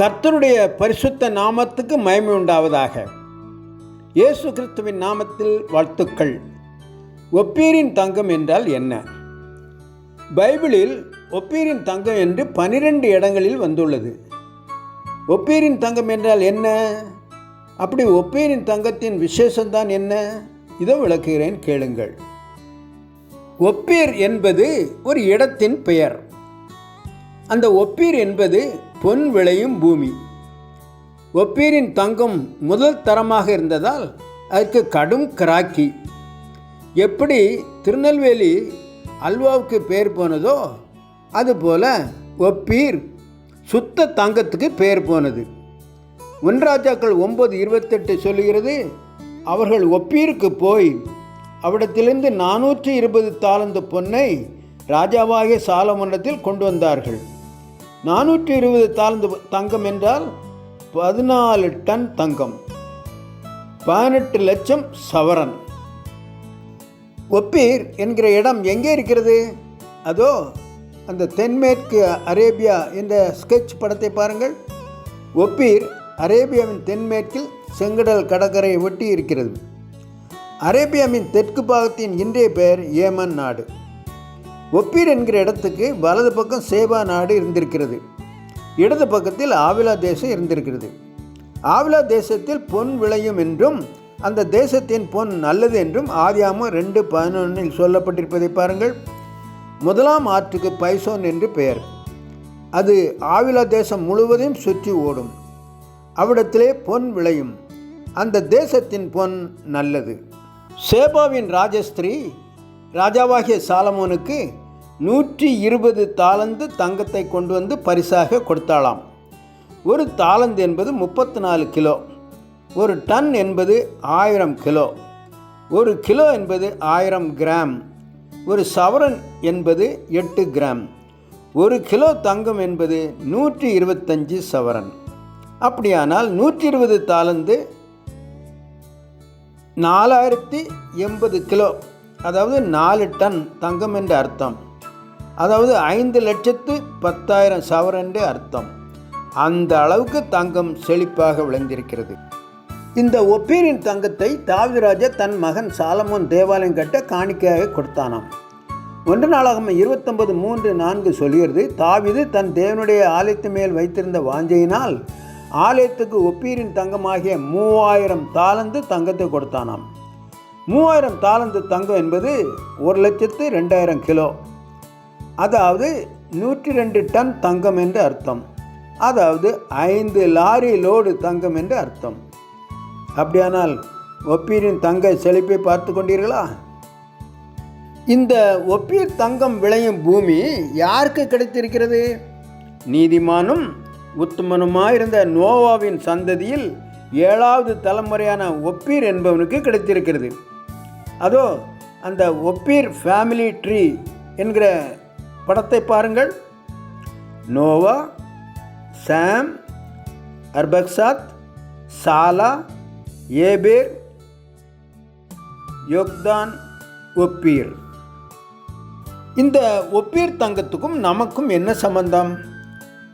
கர்த்தருடைய பரிசுத்த நாமத்துக்கு மயமை உண்டாவதாக இயேசு கிறிஸ்துவின் நாமத்தில் வாழ்த்துக்கள். ஒப்பீரின் தங்கம் என்றால் என்ன? பைபிளில் ஒப்பீரின் தங்கம் என்று பனிரெண்டு இடங்களில் வந்துள்ளது. ஒப்பீரின் தங்கம் என்றால் என்ன? அப்படி ஒப்பீரின் தங்கத்தின் விசேஷம்தான் என்ன? இதோ விளக்குகிறேன் கேளுங்கள். ஒப்பீர் என்பது ஒரு இடத்தின் பெயர். அந்த ஒப்பீர் என்பது பொன் விளையும் பூமி. ஒப்பீரின் தங்கம் முதல் தரமாக இருந்ததால் அதற்கு கடும் கிராக்கி. எப்படி திருநெல்வேலி அல்வாவுக்கு பேர் போனதோ அதுபோல் ஒப்பீர் சுத்த தங்கத்துக்கு பேர் போனது. ஒன்றாஜாக்கள் ஒன்பது இருபத்தெட்டு சொல்லுகிறது அவர்கள் ஒப்பீருக்கு போய் அவிடத்திலிருந்து நானூற்றி இருபது தாளந்து பொன்னை ராஜாவாகிய சாலமன்றத்தில் கொண்டு வந்தார்கள். நானூற்றி இருபது தாழ்ந்து தங்கம் என்றால் பதினாலு டன் தங்கம். பதினெட்டு லட்சம் சவரன். ஒப்பீர் என்கிற இடம் எங்கே இருக்கிறது? அதோ அந்த தென்மேற்கு அரேபியா என்ற ஸ்கெட்ச் படத்தை பாருங்கள். ஒப்பீர் அரேபியாவின் தென்மேற்கில் செங்கடல் கடற்கரையை ஒட்டி இருக்கிறது. அரேபியாவின் தெற்கு பாகத்தின் இன்றைய பெயர் ஏமன் நாடு. ஒப்பீர் என்கிற இடத்துக்கு வலது பக்கம் சேவா நாடு இருந்திருக்கிறது. இடது பக்கத்தில் ஆவிலா தேசம் இருந்திருக்கிறது. ஆவிலா தேசத்தில் பொன் விளையும் என்றும் அந்த தேசத்தின் பொன் நல்லது என்றும் ஆதியாமம் ரெண்டு பதினொன்றில் சொல்லப்பட்டிருப்பதை பாருங்கள். முதலாம் ஆற்றுக்கு பைசோன் என்று பெயர். அது ஆவிலா தேசம் முழுவதையும் சுற்றி ஓடும். அவ்விடத்திலே பொன் விளையும். அந்த தேசத்தின் பொன் நல்லது. சேபாவின் ராஜஸ்திரீ ராஜாவாகிய சாலமோனுக்கு நூற்றி இருபது தாளந்து தங்கத்தை கொண்டு வந்து பரிசாக கொடுத்தாளாம். ஒரு தாளந்து என்பது முப்பத்தி நாலு கிலோ. ஒரு டன் என்பது ஆயிரம் கிலோ. ஒரு கிலோ என்பது ஆயிரம் கிராம். ஒரு சவரன் என்பது எட்டு கிராம். ஒரு கிலோ தங்கம் என்பது நூற்றி இருபத்தஞ்சு சவரன். அப்படியானால் நூற்றி இருபது தாளந்து நாலாயிரத்தி எண்பது கிலோ. அதாவது நாலு டன் தங்கம் என்று அர்த்தம். அதாவது ஐந்து லட்சத்து பத்தாயிரம் சவரன் என்று அர்த்தம். அந்த அளவுக்கு தங்கம் செழிப்பாக விளைந்திருக்கிறது. இந்த ஒப்பீரின் தங்கத்தை தாவிராஜா தன் மகன் சாலமோன் தேவாலயம் கட்ட காணிக்கையாக கொடுத்தானாம். ஒன்று நாளாகம இருபத்தொன்பது மூன்று நான்கு சொல்கிறது தாவிது தன் தேவனுடைய ஆலயத்து மேல் வைத்திருந்த வாஞ்சையினால் ஆலயத்துக்கு ஒப்பீரின் தங்கமாகிய மூவாயிரம் தாளந்து தங்கத்தை கொடுத்தானாம். மூவாயிரம் தாளந்து தங்கம் என்பது ஒரு லட்சத்து ரெண்டாயிரம் கிலோ. அதாவது நூற்றி ரெண்டு டன் தங்கம் என்று அர்த்தம். அதாவது ஐந்து லாரி லோடு தங்கம் என்று அர்த்தம். அப்படியானால் ஒப்பீரின் தங்க செழிப்பை பார்த்து கொண்டீர்களா? இந்த ஒப்பீர் தங்கம் விளையும் பூமி யாருக்கு கிடைத்திருக்கிறது? நீதிமானும் உத்தமனுமாயிருந்த நோவாவின் சந்ததியில் ஏழாவது தலைமுறையான ஒப்பீர் என்பவனுக்கு கிடைத்திருக்கிறது. அதோ அந்த ஒப்பீர் ஃபேமிலி ட்ரீ என்கிற படத்தை பாருங்கள். நோவா சாம் அர்பக்சாத் சாலா ஏபேர் யோக்தான் ஒப்பீர். இந்த ஒப்பீர் தங்கத்துக்கும் நமக்கும் என்ன சம்பந்தம்?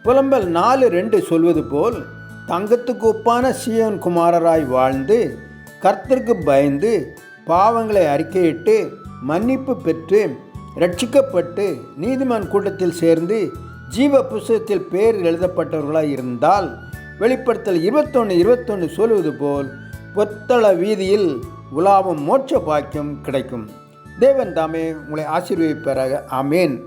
புலம்பல் நாலு ரெண்டு சொல்வது போல் தங்கத்துக்கு ஒப்பான சீயோன் குமாரராய் வாழ்ந்து கர்த்தருக்கு பயந்து பாவங்களை அறிக்கையிட்டு மன்னிப்பு பெற்று ரட்சிக்கப்பட்டு நீதிமான் கூட்டத்தில் சேர்ந்து ஜீவ புஸ்தகத்தில் பேர் எழுதப்பட்டவர்களாக இருந்தால் வெளிப்படுத்தல் இருபத்தொன்று இருபத்தொன்று சொல்வது போல் பொத்தள வீதியில் உலாவும் மோட்ச பாக்கியம் கிடைக்கும். தேவன் தாமே உங்களை ஆசீர்வதிப்பாராக. ஆமேன்.